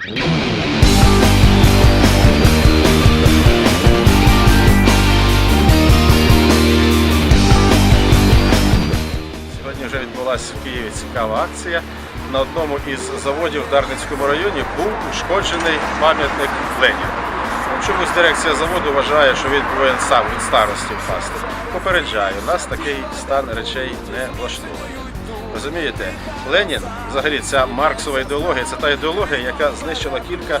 Сьогодні вже відбулася в Києві цікава акція. На одному із заводів в Дарницькому районі був ушкоджений пам'ятник Леніну. Чомусь дирекція заводу вважає, що він повинен сам від старості впасти. Попереджаю, нас такий стан речей не влаштовує. Розумієте, Ленін, взагалі, ця марксова ідеологія, це та ідеологія, яка знищила кілька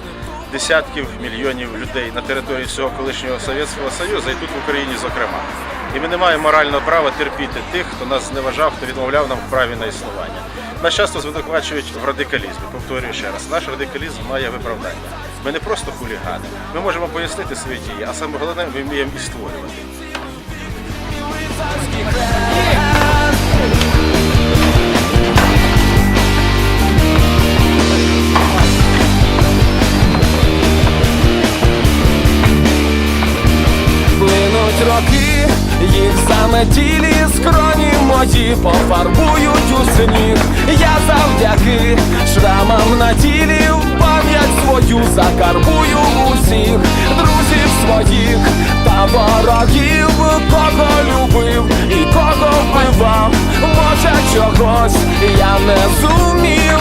десятків мільйонів людей на території всього колишнього Совєтського Союзу і тут в Україні, зокрема. І ми не маємо морального права терпіти тих, хто нас зневажав, хто відмовляв нам в праві на існування. Нас часто звинувачують в радикалізмі. Повторюю ще раз, наш радикалізм має виправдання. Ми не просто хулігани. Ми можемо пояснити свої дії, а саме головне, ми вміємо і створювати. Їх заметілі скроні мої пофарбують у сніг. Я завдяки шрамам на тілі пам'ять свою закарбую усіх друзів своїх та ворогів, кого любив і кого вбивав. Може чогось я не зумів,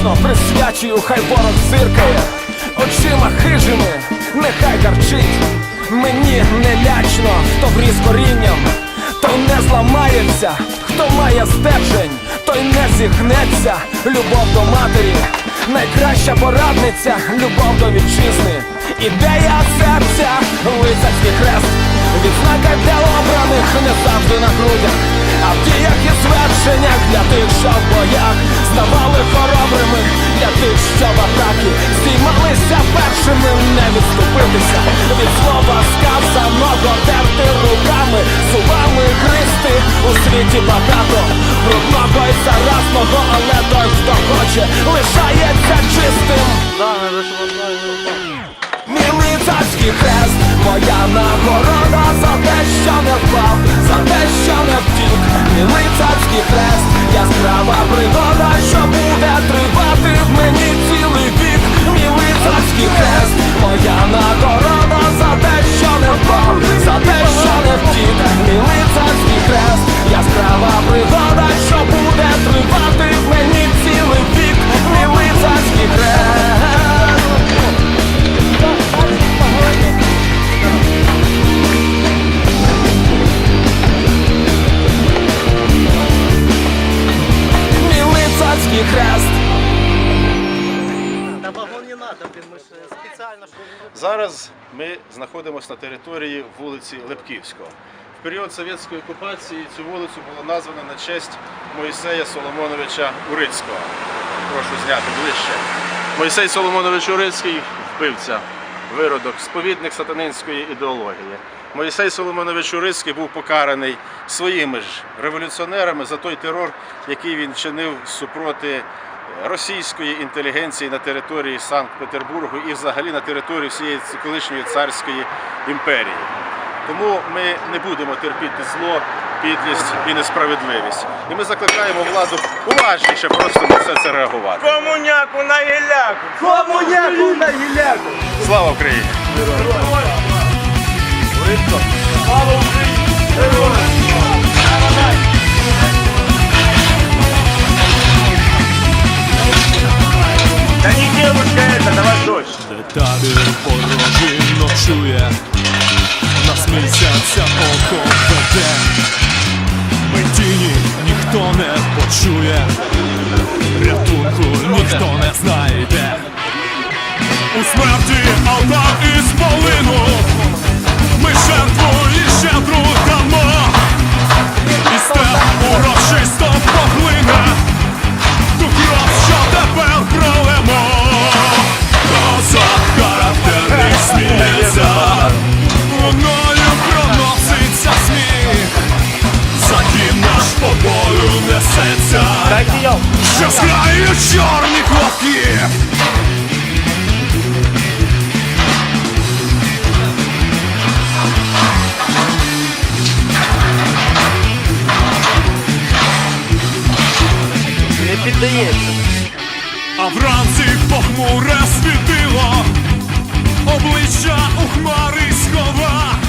вдячно присвячую, хай ворог зиркає, очима хижими, нехай гарчить. Мені не лячно, хто вріс корінням, той не зламається, хто має стержень, той не зігнеться, любов до матері, найкраща порадниця, любов до вітчизни, ідея серця, лицарський хрест. Відзнака для обраних не завжди на грудях, а в діях і звершеннях для тих, що в боях. Ставали хоробрими, для тих, що в атаки здіймалися першими, не відступитися. Від слова сказаного, терти руками, зубами гристи у світі багато Зараз ми знаходимося на території вулиці Лепківського. В період совєтської окупації цю вулицю було названо на честь Моїсея Соломоновича Урицького. Прошу зняти ближче. Моїсей Соломонович Урицький вбивця, виродок, сповідник сатанинської ідеології. Моїсей Соломонович Урицький був покараний своїми ж революціонерами за той терор, який він чинив супроти російської інтелігенції на території Санкт-Петербургу і взагалі на території всієї ці- колишньої царської імперії. Тому ми не будемо терпіти зло, підлість і несправедливість. І ми закликаємо владу уважніше просто на все це реагувати. Комуняку на гіляку! Комуняку на гіляку! Слава Україні! Да табір порожий ночує, нас місяця око веде, ми тіні ніхто не почує, рятунку ніхто не знайде. У смерті алтар із полину, ми жертву і щедру чорні хвостки. Не піддається. А вранці похмуре світило, обличчя у хмари схова.